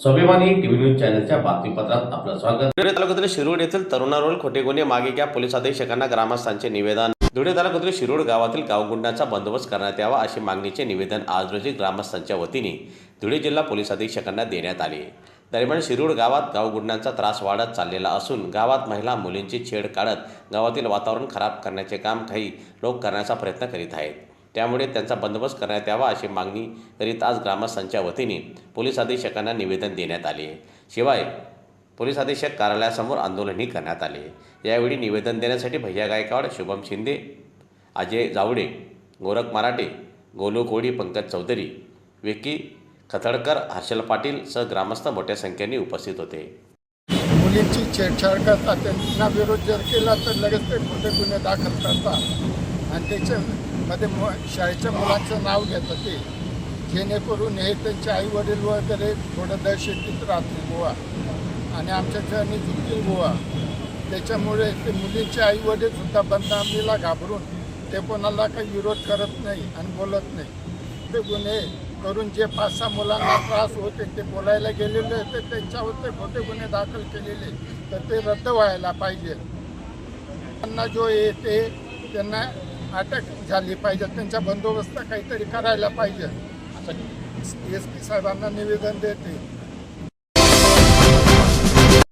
स्वाभिमानी TV news चॅनलच्या बातमीपत्रात आपलं स्वागत. धुळे तालुक्यातील शिरूड येथील तरुणावर खोटे गुन्हे मागे घ्या. पोलीस अधीक्षकांना ग्रामस्थांचे निवेदन. धुळे तालुक्यातील शिरूड गावातील गावगुंडांचा बंदोबस्त करण्यात यावा अशी मागणीचे निवेदन आज रोजी ग्रामस्थांच्या वतीने धुळे जिल्हा पोलीस अधीक्षकांना देण्यात आले. दरम्यान शिरूड गावात गावगुंडांचा त्रास वाढत चाललेला असून गावात महिला मुलींची छेड काढत गावातील वातावरण खराब करण्याचे काम काही लोक करण्याचा प्रयत्न करीत आहेत. त्यामुळे त्यांचा बंदोबस्त करण्यात यावा अशी मागणी करीत आज ग्रामस्थांच्या वतीने पोलीस अधीक्षकांना निवेदन देण्यात आले. शिवाय पोलीस अधीक्षक कार्यालयासमोर आंदोलनही करण्यात आले. यावेळी निवेदन देण्यासाठी भैया गायकवाड शुभम शिंदे अजय जावडे गोरख मराठे गोलू कोळी पंकज चौधरी विकी खतडकर हर्षल पाटील सह ग्रामस्थ मोठ्या संख्येने उपस्थित होते. मुलींची छेडछाड करतात त्यांना विरोध जर केला तर लगेच ते खोटे गुन्हे दाखल करतात. आणि मध्ये मु शाळेच्या मुलांचं नाव घेतात ते. जेणेकरून हे त्यांचे आई वडील वगैरे थोडं दहशतीत राहतील गोवा आणि आमच्या ठिकाणी झुकतील गोवा त्याच्यामुळे ते मुलींचे आई वडील सुद्धा बदनामीला घाबरून ते कोणाला काही विरोध करत नाही आणि बोलत नाही. ते गुन्हे करून जे पाच सहा मुलांना त्रास होते ते बोलायला गेलेले ते त्यांच्यावर ते खोटे गुन्हे दाखल केलेले तर ते रद्द व्हायला पाहिजे. त्यांना जो येते त्यांना अटक झाली पाहिजे. त्यांचा बंदोबस्त काहीतरी करायला पाहिजे. एस पी साहेबांना निवेदन देते.